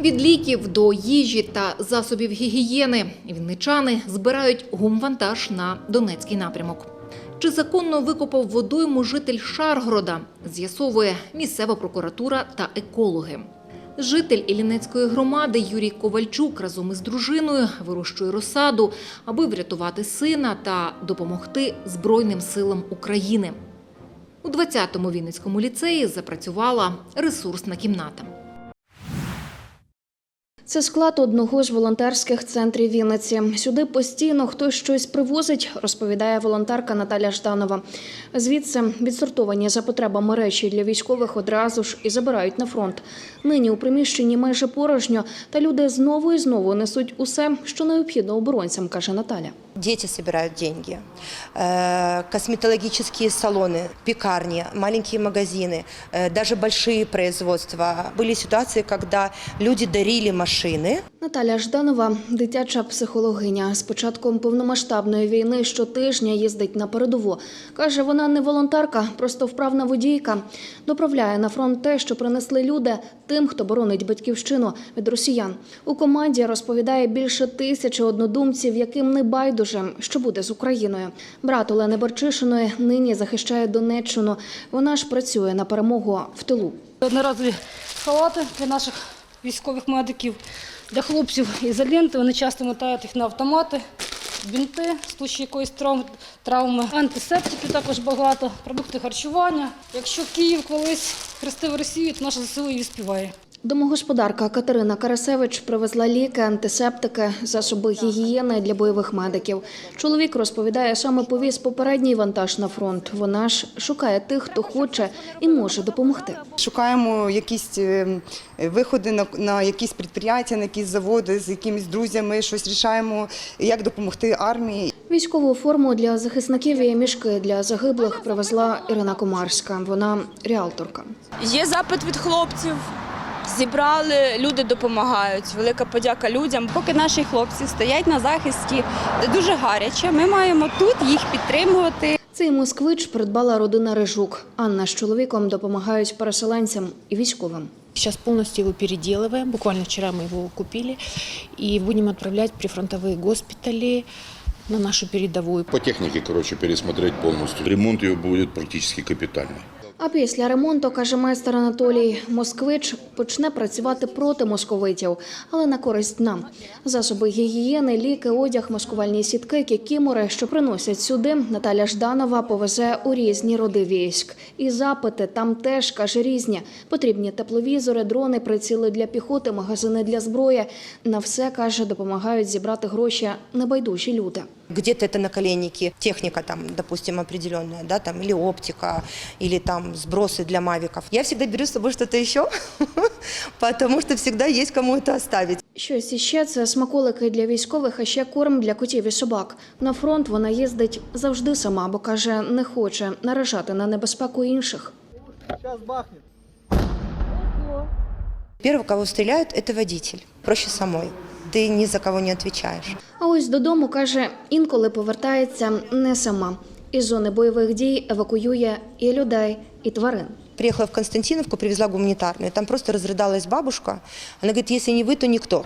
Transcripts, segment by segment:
Від ліків до їжі та засобів гігієни вінничани збирають гумвантаж на Донецький напрямок. Чи законно викопав водойму житель Шаргорода, з'ясовує місцева прокуратура та екологи. Житель Іллінецької громади Юрій Ковальчук разом із дружиною вирощує розсаду, аби врятувати сина та допомогти Збройним силам України. У 20-му Вінницькому ліцеї запрацювала ресурсна кімната. Це склад одного з волонтерських центрів Вінниці. Сюди постійно хтось щось привозить, розповідає волонтерка Наталя Жданова. Звідси відсортовані за потребами речі для військових одразу ж і забирають на фронт. Нині у приміщенні майже порожньо, та люди знову і знову несуть усе, що необхідно оборонцям, каже Наталя. Дети собирают деньги, э, косметологические салоны, пекарни, маленькие магазины, э, даже большие производства. Были ситуации, когда люди дарили машины, Наталя Жданова, дитяча психологиня. З початком повномасштабної війни щотижня їздить на передову. Каже, вона не волонтерка, просто вправна водійка. Доправляє на фронт те, що принесли люди тим, хто боронить батьківщину від росіян. У команді розповідає більше тисячі однодумців, яким не байдуже, що буде з Україною. Брат Олени Барчишиної нині захищає Донеччину. Вона ж працює на перемогу в тилу. Одноразові халати для наших військових медиків, для хлопців ізоленти. Вони часто мотають їх на автомати, бінти, в случаї якоїсь трав- травми, антисептики також багато, продукти харчування. Якщо Київ колись хрестив Росію, то наша ЗСУ її співає. Домогосподарка Катерина Карасевич привезла ліки, антисептики, засоби гігієни для бойових медиків. Чоловік розповідає, саме повіз попередній вантаж на фронт. Вона ж шукає тих, хто хоче і може допомогти. Шукаємо якісь е, виходи на, на якісь підприємства, на якісь заводи з якимись друзями, щось рішаємо, як допомогти армії. Військову форму для захисників і мішки для загиблих привезла Ірина Комарська. Вона ріалторка. Є запит від хлопців Зібрали, люди допомагають. Велика подяка людям. Поки наші хлопці стоять на захисті, де дуже гаряче, ми маємо тут їх підтримувати. Цей москвич придбала родина Рижук. Анна з чоловіком допомагають переселенцям і військовим. Сейчас полностью его переделываем. Буквально вчера мы его купили. И будем отправлять в прифронтовые госпитали на нашу передовую. По технике, короче, пересмотреть полностью. Ремонт ее будет практически капитальный. А після ремонту, каже майстер Анатолій, москвич почне працювати проти московитів, але на користь нам. Засоби гігієни, ліки, одяг, маскувальні сітки, кікімори, що приносять сюди, Наталя Жданова повезе у різні роди військ. І запити там теж, каже, різні. Потрібні тепловізори, дрони, приціли для піхоти, магазини для зброї. На все, каже, допомагають зібрати гроші небайдужі люди. где-то это наколенники, техника там, допустим, определенная, да, там, или оптика, или там сбросы для мавиков. Я всегда беру с собой что-то еще, потому что всегда есть кому это оставить. Щось іще це смаколики для військових, а ще корм для котів і собак. На фронт вона їздить завжди сама, бо каже, не хоче наражати на небезпеку інших. Первый, кого стреляют, это водитель. Проще самой. Ты ни за кого не отвечаешь. А ось додому каже, інколи повертається не сама. Із зони бойових дій евакуює і людей, і тварин. Приехала в Константиновку, привезла гуманитарную. Там просто разрыдалась бабушка. Она говорит, если не вы, то никто.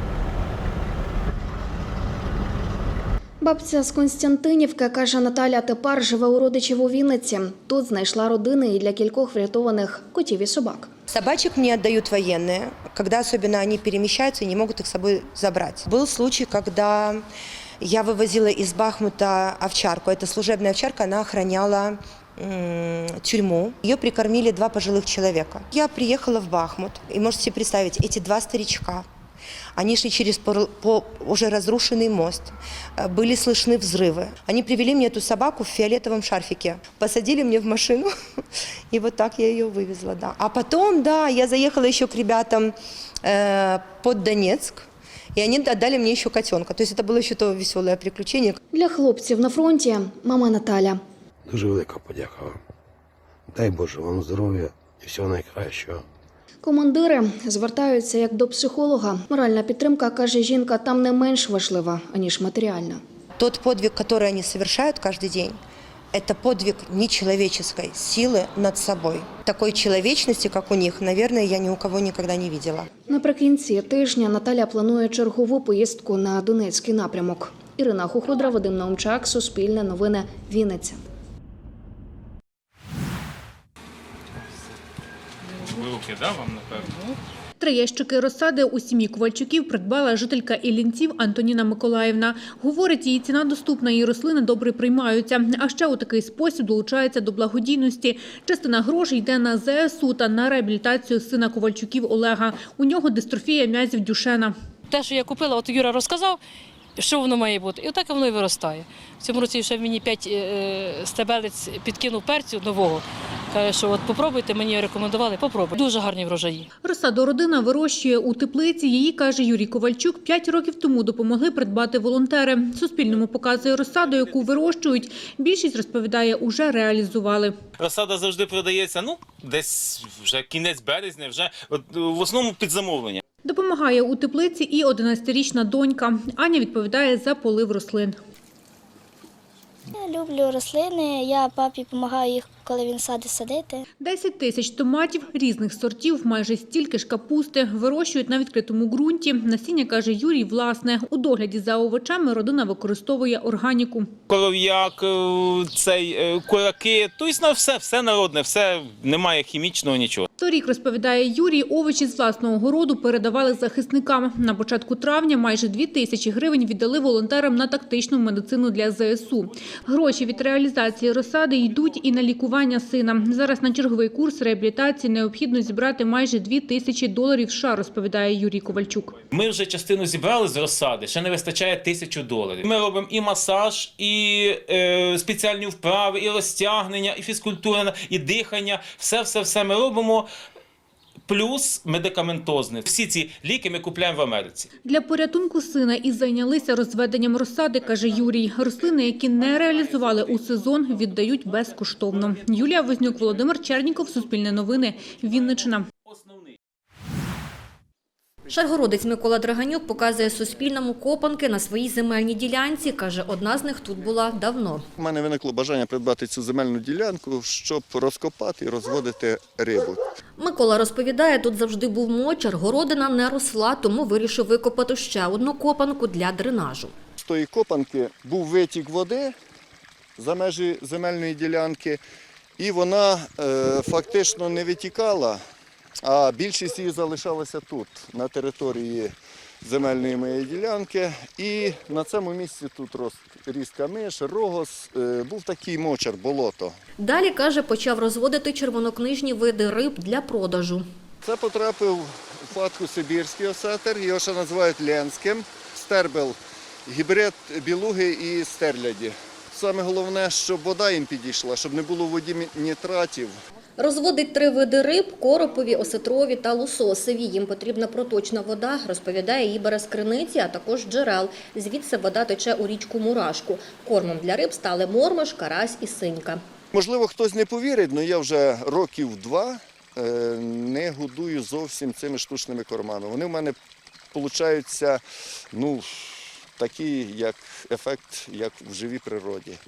Бабця з Константинівки, каже Наталя, тепер живе у родичів у Вінниці. Тут знайшла родини і для кількох врятованих котів і собак. Собачек мне отдают военные, когда особенно они перемещаются и не могут их с собой забрать. Был случай, когда я вывозила из Бахмута овчарку. Это служебная овчарка, она охраняла м, тюрьму. Ее прикормили два пожилых человека. Я приехала в Бахмут, и можете себе представить, эти два старичка, они шли через пор- по уже разрушенный мост. Э, Были слышны взрывы. Они привели мне эту собаку в фиолетовом шарфике. Посадили мне в машину. И вот так я ее вывезла, да. А потом, да, я заехала еще к ребятам э, под Донецк. И они отдали мне еще котенка. То есть это было еще то веселое приключение. Для хлопців на фронті мама Наталя. Дуже велика подяка вам. Дай Боже вам здоров'я і всього найкращого. Командири звертаються як до психолога. Моральна підтримка, каже жінка, там не менш важлива, аніж матеріальна. Тот подвиг, который они совершают каждый день, Это подвиг нечеловеческой силы над собой. Такой человечности, как у них, наверное, я ни у кого никогда не видела. Наприкінці тижня Наталя планує чергову поїздку на Донецький напрямок. Ірина Хуходра, Вадим Наумчак, Суспільне новини, Вінниця. Вилки, да, вам напевно? Три ящики розсади у сім'ї Ковальчуків придбала жителька Іллінців Антоніна Миколаївна. Говорить, її ціна доступна, її рослини добре приймаються. А ще у такий спосіб долучається до благодійності. Частина грошей йде на ЗСУ та на реабілітацію сина Ковальчуків Олега. У нього дистрофія м'язів Дюшена. Те, що я купила, от Юра розказав, що воно має бути. І отак воно і виростає. В цьому році ще мені п'ять е, стебелець підкинув перцю нового. Каже, що от попробуйте, мені рекомендували, попробуйте. Дуже гарні врожаї. Розсаду родина вирощує у теплиці. Її, каже Юрій Ковальчук, п'ять років тому допомогли придбати волонтери. Суспільному показує розсаду, яку вирощують. Більшість, розповідає, уже реалізували. Розсада завжди продається, ну, десь вже кінець березня, вже от, в основному під замовлення. Допомагає у теплиці і 11-річна донька. Аня відповідає за полив рослин. Я люблю рослини, я папі допомагаю їх, коли він садить садити. 10 тисяч томатів різних сортів, майже стільки ж капусти вирощують на відкритому ґрунті. Насіння, каже Юрій, власне. У догляді за овочами родина використовує органіку. Коров'як, е, цей, е, кураки, тобто на все, все народне, все, немає хімічного нічого. Торік, розповідає Юрій, овочі з власного городу передавали захисникам. На початку травня майже 2 тисячі гривень віддали волонтерам на тактичну медицину для ЗСУ. Гроші від реалізації розсади йдуть і на лікування сина. Зараз на черговий курс реабілітації необхідно зібрати майже 2 тисячі доларів США, розповідає Юрій Ковальчук. Ми вже частину зібрали з розсади, ще не вистачає тисячу доларів. Ми робимо і масаж, і е, спеціальні вправи, і розтягнення, і фізкультура, і дихання. Все, все, все ми робимо. Плюс медикаментозне. Всі ці ліки ми купуємо в Америці. Для порятунку сина і зайнялися розведенням розсади, каже Юрій. Рослини, які не реалізували у сезон, віддають безкоштовно. Юлія Вознюк, Володимир Черніков, Суспільне новини, Вінниччина. Шаргородець Микола Драганюк показує Суспільному копанки на своїй земельній ділянці. Каже, одна з них тут була давно. У мене виникло бажання придбати цю земельну ділянку, щоб розкопати і розводити рибу. Микола розповідає, тут завжди був мочар, городина не росла, тому вирішив викопати ще одну копанку для дренажу. З тої копанки був витік води за межі земельної ділянки, і вона е, фактично не витікала, а більшість її залишалася тут, на території земельної моєї ділянки. І на цьому місці тут рос ріс камиш, рогос, е, був такий мочар, болото. Далі, каже, почав розводити червонокнижні види риб для продажу. Це потрапив у фатку Сибірський осетр, його ще називають Ленським, стербел, гібрид білуги і стерляді. Саме головне, щоб вода їм підійшла, щоб не було в воді нітратів. Розводить три види риб – коропові, осетрові та лососеві. Їм потрібна проточна вода, розповідає, її криниці, а також джерел. Звідси вода тече у річку Мурашку. Кормом для риб стали мормиш, карась і синька. Можливо, хтось не повірить, але я вже років два е, не годую зовсім цими штучними кормами. Вони в мене получаються ну, такі, як ефект, як в живій природі.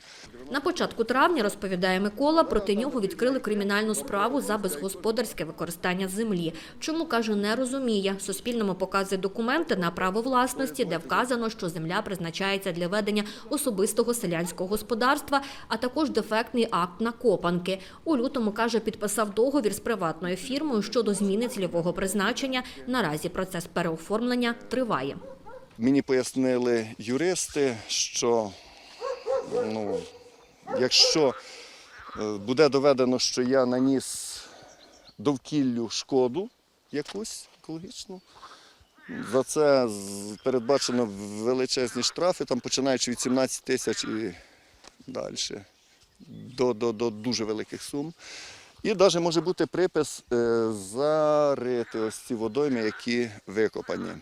На початку травня, розповідає Микола, проти нього відкрили кримінальну справу за безгосподарське використання землі. Чому, каже, не розуміє. Суспільному показує документи на право власності, де вказано, що земля призначається для ведення особистого селянського господарства, а також дефектний акт на копанки. У лютому, каже, підписав договір з приватною фірмою щодо зміни цільового призначення. Наразі процес переоформлення триває. Мені пояснили юристи, що ну, якщо е, буде доведено, що я наніс довкіллю шкоду якусь екологічну, за це передбачено величезні штрафи, там починаючи від 17 тисяч і далі, до, до, до дуже великих сум. І навіть може бути припис е, зарити ось ці водойми, які викопані.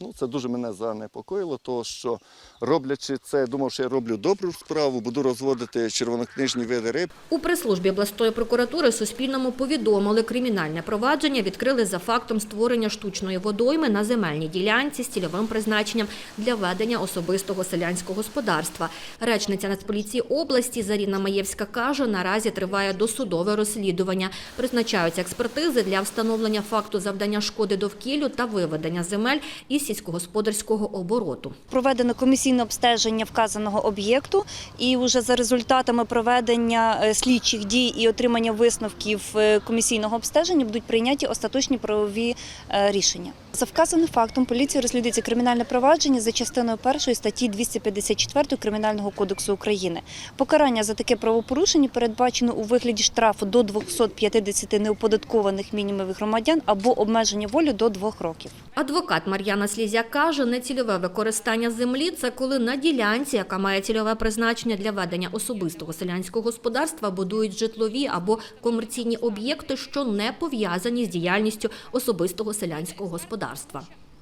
Ну, це дуже мене занепокоїло, тому що роблячи це, думав, що я роблю добру справу, буду розводити червонокнижні види риб. У прес-службі обласної прокуратури Суспільному повідомили, кримінальне провадження відкрили за фактом створення штучної водойми на земельній ділянці з цільовим призначенням для ведення особистого селянського господарства. Речниця Нацполіції області Заріна Маєвська каже, наразі триває досудове розслідування. Призначаються експертизи для встановлення факту завдання шкоди довкіллю та виведення земель із сільськогосподарського обороту. Проведено комісійне обстеження вказаного об'єкту, і вже за результатами проведення е, слідчих дій і отримання висновків е, комісійного обстеження будуть прийняті остаточні правові е, рішення. За вказаним фактом поліція розслідується кримінальне провадження за частиною першої статті 254 Кримінального кодексу України. Покарання за таке правопорушення передбачено у вигляді штрафу до 250 неоподаткованих мінімумів громадян або обмеження волі до двох років. Адвокат Мар'яна Слізяк каже, нецільове використання землі – це коли на ділянці, яка має цільове призначення для ведення особистого селянського господарства, будують житлові або комерційні об'єкти, що не пов'язані з діяльністю особистого селянського господарства.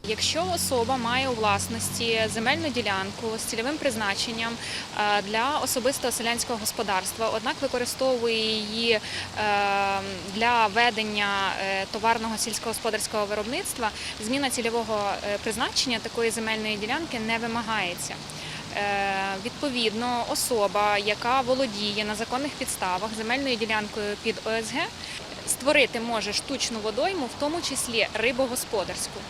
Якщо особа має у власності земельну ділянку з цільовим призначенням е, для особистого селянського господарства, однак використовує її е, для ведення е, товарного сільськогосподарського виробництва, зміна цільового призначення такої земельної ділянки не вимагається. Відповідно, особа, яка володіє на законних підставах земельною ділянкою під ОСГ, створити може штучну водойму, в тому числі рибогосподарську.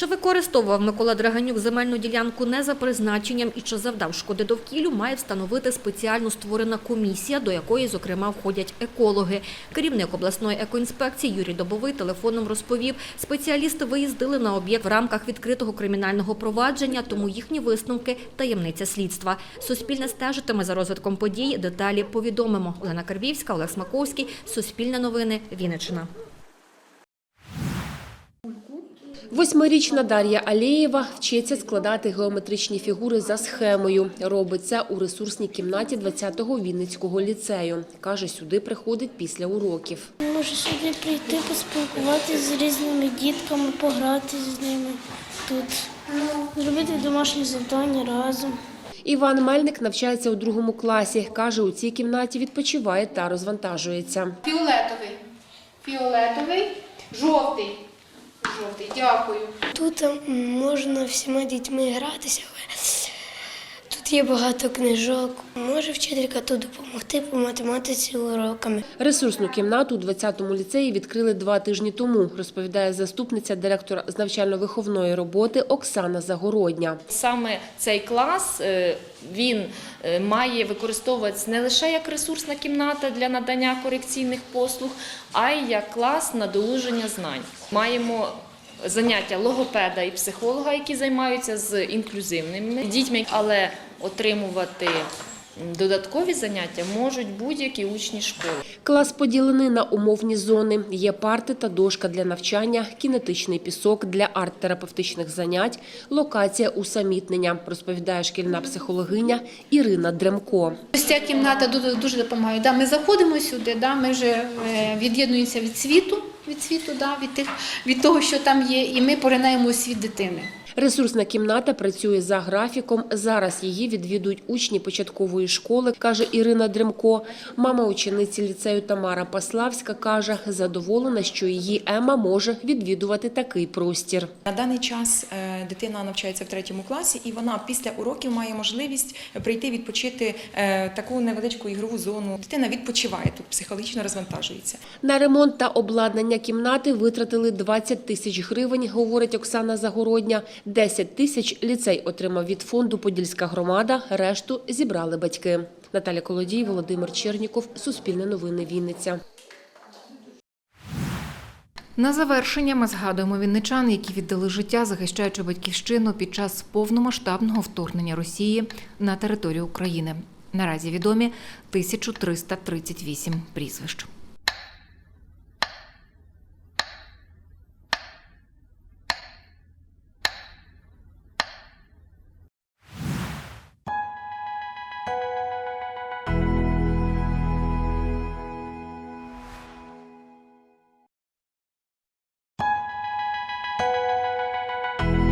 Чи використовував Микола Драганюк земельну ділянку не за призначенням і чи завдав шкоди довкіллю, має встановити спеціально створена комісія, до якої, зокрема, входять екологи. Керівник обласної екоінспекції Юрій Добовий телефоном розповів, спеціалісти виїздили на об'єкт в рамках відкритого кримінального провадження, тому їхні висновки – таємниця слідства. Суспільне стежитиме за розвитком подій, деталі повідомимо. Олена Карбівська, Олег Смаковський, Суспільне новини, Вінниччина. Восьмирічна Дар'я Алєєва вчиться складати геометричні фігури за схемою. Робить це у ресурсній кімнаті 20-го Вінницького ліцею. Каже, сюди приходить після уроків. Можу сюди прийти, поспілкуватися з різними дітками, пограти з ними тут, зробити домашні завдання разом. Іван Мельник навчається у другому класі. Каже, у цій кімнаті відпочиває та розвантажується. Фіолетовий. Фіолетовий. Жовтий. Жовтий. Дякую. Тут можна всіма дітьми гратися, але тут є багато книжок. Може вчителька тут допомогти по математиці уроками. Ресурсну кімнату у 20-му ліцеї відкрили два тижні тому, розповідає заступниця директора з навчально-виховної роботи Оксана Загородня. Саме цей клас е, він е, має використовуватися не лише як ресурсна кімната для надання корекційних послуг, а й як клас надолуження знань. Маємо заняття логопеда і психолога, які займаються з інклюзивними дітьми, але отримувати додаткові заняття можуть будь-які учні школи. Клас поділений на умовні зони. Є парти та дошка для навчання, кінетичний пісок для арт-терапевтичних занять, локація усамітнення, розповідає шкільна психологиня Ірина Дремко. Ось ця кімната дуже, дуже допомагає. Да, ми заходимо сюди, да, ми вже е, від'єднуємося від світу, від світу, да, від, тих, від того, що там є, і ми поринаємо у світ дитини. Ресурсна кімната працює за графіком. Зараз її відвідують учні початкової школи, каже Ірина Дремко. Мама учениці ліцею Тамара Паславська каже, задоволена, що її Ема може відвідувати такий простір. На даний час е, дитина навчається в третьому класі, і вона після уроків має можливість прийти відпочити е, таку невеличку ігрову зону. Дитина відпочиває тут, психологічно розвантажується. На ремонт та обладнання кімнати витратили 20 тисяч гривень, говорить Оксана Загородня. 10 тисяч ліцей отримав від фонду Подільська громада, решту зібрали батьки. Наталя Колодій, Володимир Черніков, Суспільне новини Вінниця. На завершення ми згадуємо вінничан, які віддали життя, захищаючи батьківщину під час повномасштабного вторгнення Росії на територію України. Наразі відомі 1338 прізвищ.